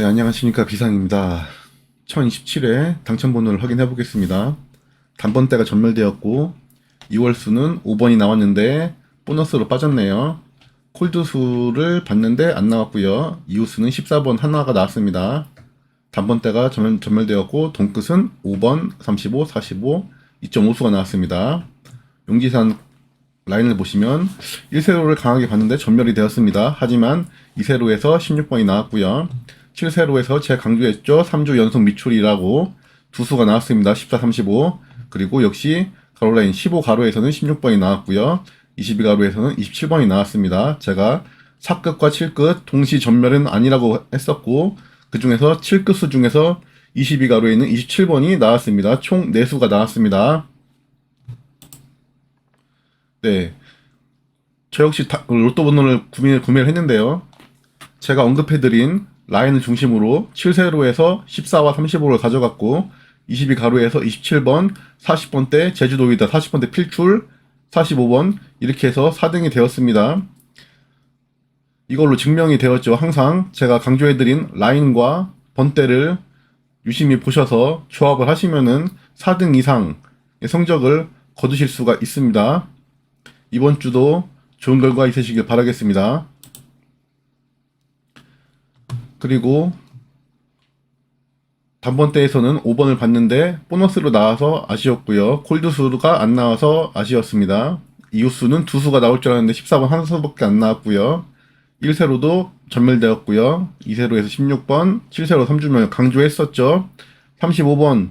네, 안녕하십니까. 비상입니다. 1027회 당첨번호를 확인해 보겠습니다. 단번대가 전멸되었고, 2월 수는 5번이 나왔는데, 보너스로 빠졌네요. 콜드 수를 봤는데 안 나왔고요. 이후 수는 14번 하나가 나왔습니다. 단번대가 전멸, 전멸되었고, 동끝은 5번, 35, 45, 2.5수가 나왔습니다. 용지산 라인을 보시면 1세로를 강하게 봤는데 전멸이 되었습니다. 하지만 2세로에서 16번이 나왔고요. 7세로에서 제가 강조했죠. 3주 연속 미출이라고 두 수가 나왔습니다. 14, 35. 그리고 역시 가로라인 15 가로에서는 16번이 나왔고요. 22 가로에서는 27번이 나왔습니다. 제가 4끝과 7끝 동시 전멸은 아니라고 했었고 그 중에서 7끝 수 중에서 22 가로에 있는 27번이 나왔습니다. 총 4수가 나왔습니다. 네. 저 역시 다- 로또 번호를 구매, 구매를 했는데요. 제가 언급해드린 라인을 중심으로 7세로에서 14와 35를 가져갔고 22 가로에서 27번, 40번대 제주도이다 40번대 필출, 45번 이렇게 해서 4등이 되었습니다. 이걸로 증명이 되었죠. 항상 제가 강조해드린 라인과 번대를 유심히 보셔서 조합을 하시면은 4등 이상의 성적을 거두실 수가 있습니다. 이번 주도 좋은 결과 있으시길 바라겠습니다. 그리고 단번대에서는 5번을 봤는데 보너스로 나와서 아쉬웠고요. 콜드수가 안 나와서 아쉬웠습니다. 이웃수는 두 수가 나올 줄 알았는데 14번 한 수밖에 안 나왔고요. 1세로도 전멸되었고요. 2세로에서 16번, 7세로 3주면 강조했었죠. 35번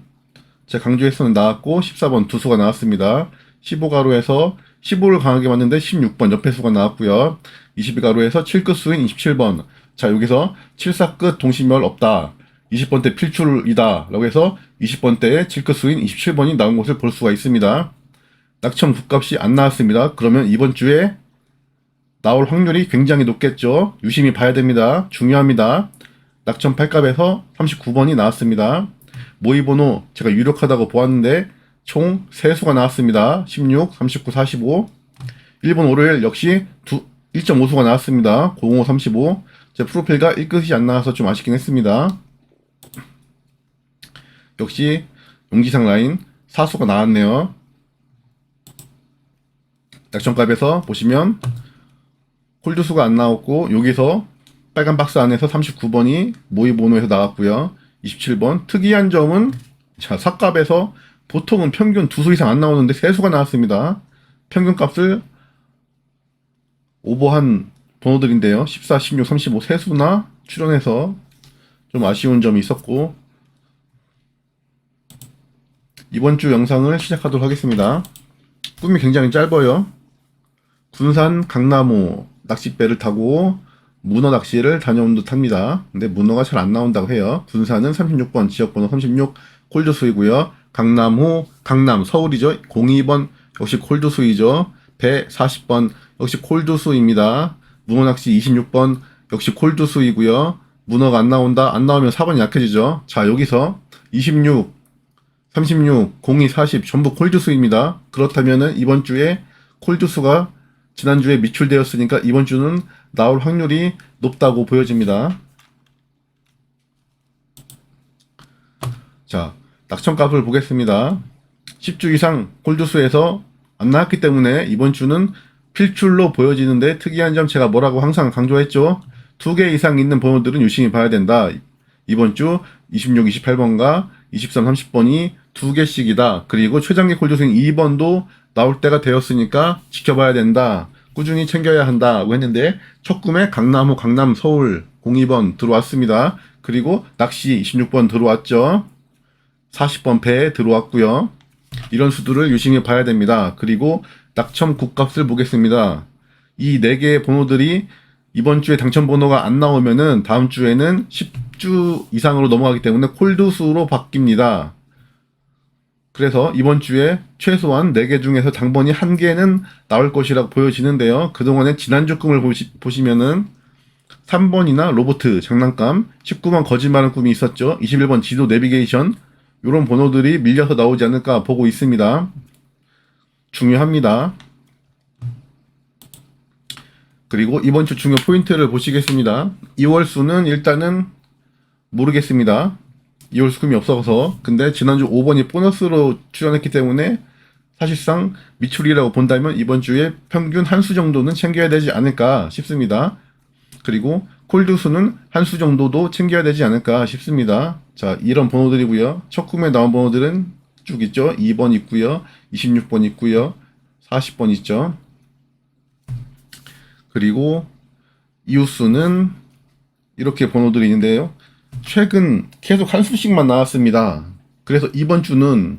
제가 강조했었는데 나왔고 14번 두 수가 나왔습니다. 15가로에서 15를 강하게 봤는데 16번 옆에 수가 나왔고요. 22가로에서 7끝 수인 27번. 자, 여기서 74끝 동시멸 없다. 20번대 필출이다. 라고 해서 20번대에 7끝 수인 27번이 나온 것을 볼 수가 있습니다. 낙첨 국값이 안 나왔습니다. 그러면 이번 주에 나올 확률이 굉장히 높겠죠. 유심히 봐야 됩니다. 중요합니다. 낙첨 8값에서 39번이 나왔습니다. 모의번호 제가 유력하다고 보았는데 총 3수가 나왔습니다. 16, 39, 45. 1번 월요일 역시 1.5수가 나왔습니다. 05, 35. 제 프로필과 1끝이 안 나와서 좀 아쉽긴 했습니다. 역시 용지상 라인 4수가 나왔네요. 낙천값에서 보시면 홀드수가 안 나왔고 여기서 빨간 박스 안에서 39번이 모의 번호에서 나왔고요. 27번 특이한 점은 자 삭값에서 보통은 평균 두 수 이상 안 나오는데 세 수가 나왔습니다. 평균 값을 오버한 번호들인데요. 14, 16, 35 세 수나 출연해서 좀 아쉬운 점이 있었고 이번 주 영상을 시작하도록 하겠습니다. 꿈이 굉장히 짧아요. 군산 강나무 낚싯배를 타고 문어 낚시를 다녀온 듯 합니다. 근데 문어가 잘 안 나온다고 해요. 군산은 36번 지역번호 36 콜드수이고요. 강남호 강남 서울이죠. 02번 역시 콜드수이죠. 배 40번 역시 콜드수입니다. 문어 낚시 26번 역시 콜드수이고요. 문어가 안 나온다. 안 나오면 4번이 약해지죠. 자 여기서 26 36, 02, 40 전부 콜드수입니다. 그렇다면은 이번 주에 콜드수가 지난주에 미출되었으니까 이번 주는 나올 확률이 높다고 보여집니다. 자, 낙천값을 보겠습니다. 10주 이상 콜드수에서 안 나왔기 때문에 이번 주는 필출로 보여지는데 특이한 점 제가 뭐라고 항상 강조했죠. 두 개 이상 있는 번호들은 유심히 봐야 된다. 이번 주 26, 28번과 23, 30번이 두 개씩이다. 그리고 최장기 콜드스윙 2번도 나올 때가 되었으니까 지켜봐야 된다. 꾸준히 챙겨야 한다고 했는데 첫 꿈에 강남호, 강남, 서울 02번 들어왔습니다. 그리고 낚시 26번 들어왔죠. 40번 배 들어왔고요. 이런 수들을 유심히 봐야 됩니다. 그리고 낙첨 국값을 보겠습니다. 이 네 개의 번호들이 이번 주에 당첨 번호가 안 나오면은 다음 주에는 10주 이상으로 넘어가기 때문에 콜드 수로 바뀝니다. 그래서 이번 주에 최소한 4개 중에서 당번이 1개는 나올 것이라고 보여지는데요. 그동안에 지난주 꿈을 보시, 보시면은 3번이나 로보트 장난감, 19번 거짓말한 꿈이 있었죠. 21번 지도 내비게이션 이런 번호들이 밀려서 나오지 않을까 보고 있습니다. 중요합니다. 그리고 이번 주 중요 포인트를 보시겠습니다. 2월 수는 일단은 모르겠습니다. 이월 수금이 없어서. 근데 지난주 5번이 보너스로 출연했기 때문에 사실상 미출이라고 본다면 이번 주에 평균 한 수 정도는 챙겨야 되지 않을까 싶습니다. 그리고 콜드 수는 한 수 정도도 챙겨야 되지 않을까 싶습니다. 자, 이런 번호들이고요. 첫 꿈에 나온 번호들은 쭉 있죠. 2번 있고요. 26번 있고요. 40번 있죠. 그리고 이웃수는 이렇게 번호들이 있는데요. 최근 계속 한 수씩만 나왔습니다. 그래서 이번 주는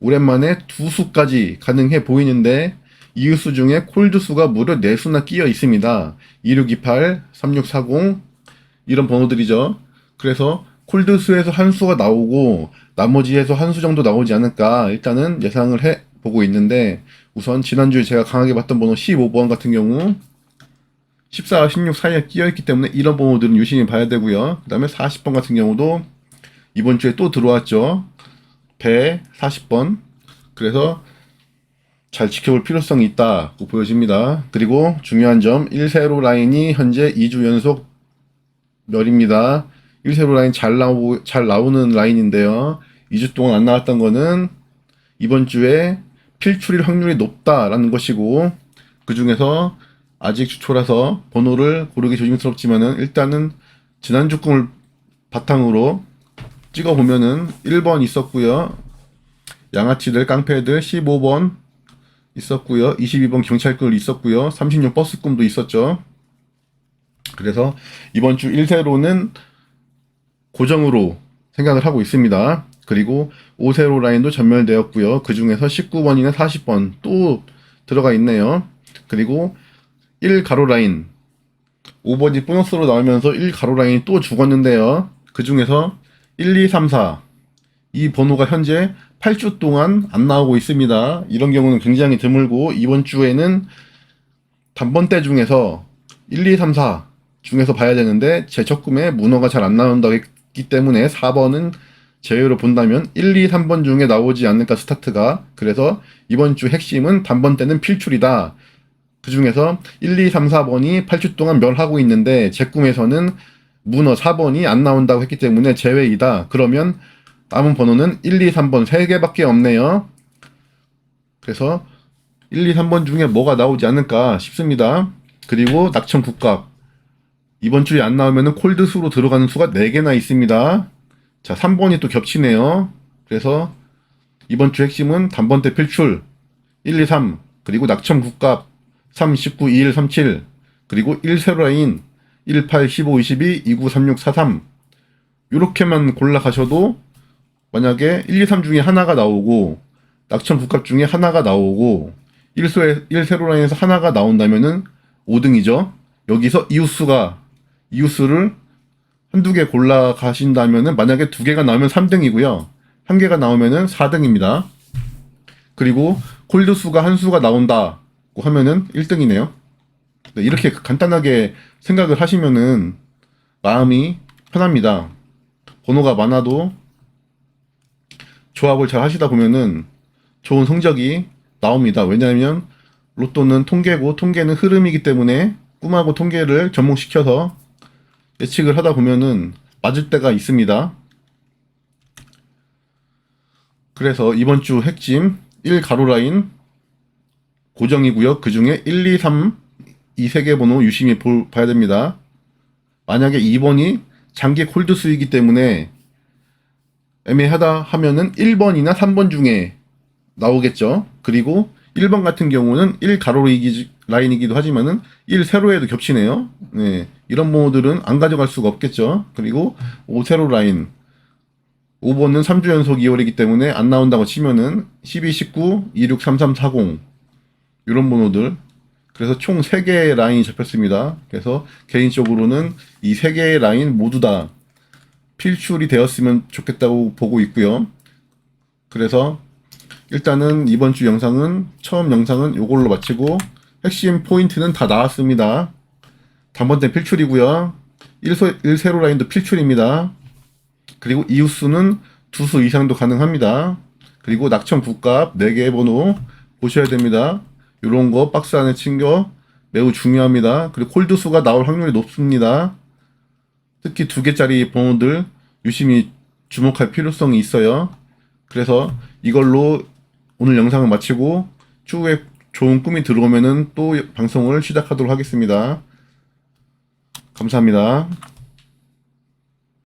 오랜만에 두 수까지 가능해 보이는데 이웃수 중에 콜드수가 무려 4수나 끼어 있습니다. 2628, 3640 이런 번호들이죠. 그래서 콜드수에서 한 수가 나오고 나머지에서 한 수 정도 나오지 않을까 일단은 예상을 해 보고 있는데 우선 지난주에 제가 강하게 봤던 번호 15번 같은 경우 14, 16 사이에 끼어 있기 때문에 이런 번호들은 유심히 봐야 되고요. 그 다음에 40번 같은 경우도 이번 주에 또 들어왔죠. 배 40번. 그래서 잘 지켜볼 필요성이 있다고 보여집니다. 그리고 중요한 점 1세로 라인이 현재 2주 연속 멸입니다. 1세로 라인 잘 나오고 잘 나오는 라인인데요. 2주 동안 안 나왔던 거는 이번 주에 필출일 확률이 높다라는 것이고 그 중에서 아직 주초라서 번호를 고르기 조심스럽지만은 일단은 지난주 꿈을 바탕으로 찍어 보면은 1번 있었고요. 양아치들 깡패들 15번 있었고요. 22번 경찰글 있었고요. 36 버스 꿈도 있었죠. 그래서 이번 주 1세로는 고정으로 생각을 하고 있습니다. 그리고 5세로 라인도 전멸되었고요. 그 중에서 19번이나 40번 또 들어가 있네요. 그리고 1 가로 라인 5번이 보너스로 나오면서 1 가로 라인이 또 죽었는데요. 그 중에서 1, 2, 3, 4. 이 번호가 현재 8주 동안 안 나오고 있습니다. 이런 경우는 굉장히 드물고 이번 주에는 단번대 중에서 1, 2, 3, 4 중에서 봐야 되는데 제 적금에 문어가 잘 안 나온다고 했기 때문에 4번은 제외로 본다면 1, 2, 3번 중에 나오지 않을까 스타트가 그래서 이번 주 핵심은 단번대는 필출이다. 그 중에서 1, 2, 3, 4번이 8주 동안 멸하고 있는데 제 꿈에서는 문어 4번이 안 나온다고 했기 때문에 제외이다. 그러면 남은 번호는 1, 2, 3번 3개밖에 없네요. 그래서 1, 2, 3번 중에 뭐가 나오지 않을까 싶습니다. 그리고 낙천 국값. 이번 주에 안 나오면 콜드 수로 들어가는 수가 4개나 있습니다. 자, 3번이 또 겹치네요. 그래서 이번 주 핵심은 단번대 필출 1, 2, 3 그리고 낙천 국값 3, 19, 21, 37 그리고 1 세로라인 1, 8, 15, 22, 29, 36, 43 이렇게만 골라 가셔도 만약에 1, 2, 3 중에 하나가 나오고 낙천 국값 중에 하나가 나오고 1소에 1세로라인에서 하나가 나온다면은 5등이죠. 여기서 이웃수가 이웃수를 한두 개 골라 가신다면은 만약에 두 개가 나오면 3등이고요. 한 개가 나오면은 4등입니다. 그리고 콜드 수가 한 수가 나온다고 하면은 1등이네요. 이렇게 간단하게 생각을 하시면은 마음이 편합니다. 번호가 많아도 조합을 잘 하시다 보면은 좋은 성적이 나옵니다. 왜냐하면 로또는 통계고 통계는 흐름이기 때문에 꿈하고 통계를 접목시켜서 예측을 하다 보면은 맞을 때가 있습니다. 그래서 이번 주 핵심 1 가로 라인 고정이고요. 그 중에 1, 2, 3 이 세 개 번호 유심히 볼, 봐야 됩니다. 만약에 2번이 장기 콜드 수이기 때문에 애매하다 하면은 1번이나 3번 중에 나오겠죠. 그리고 1번 같은 경우는 1 가로 라인이기도 하지만은 1 세로에도 겹치네요. 네. 이런 번호들은 안 가져갈 수가 없겠죠. 그리고 5 세로 라인. 5번은 3주 연속 2월이기 때문에 안 나온다고 치면은 12, 19, 26, 33, 40. 이런 번호들. 그래서 총 3개의 라인이 잡혔습니다. 그래서 개인적으로는 이 3개의 라인 모두 다 필출이 되었으면 좋겠다고 보고 있고요. 그래서 일단은 이번 주 영상은 처음 영상은 이걸로 마치고 핵심 포인트는 다 나왔습니다. 단번대 필출이고요. 1소, 1세로 라인도 필출입니다. 그리고 이웃수는 두 수 이상도 가능합니다. 그리고 낙천 국값 4개의 번호 보셔야 됩니다. 이런 거 박스 안에 챙겨 매우 중요합니다. 그리고 콜드 수가 나올 확률이 높습니다. 특히 두 개짜리 번호들 유심히 주목할 필요성이 있어요. 그래서 이걸로 오늘 영상을 마치고 추후에 좋은 꿈이 들어오면은 또 방송을 시작하도록 하겠습니다. 감사합니다.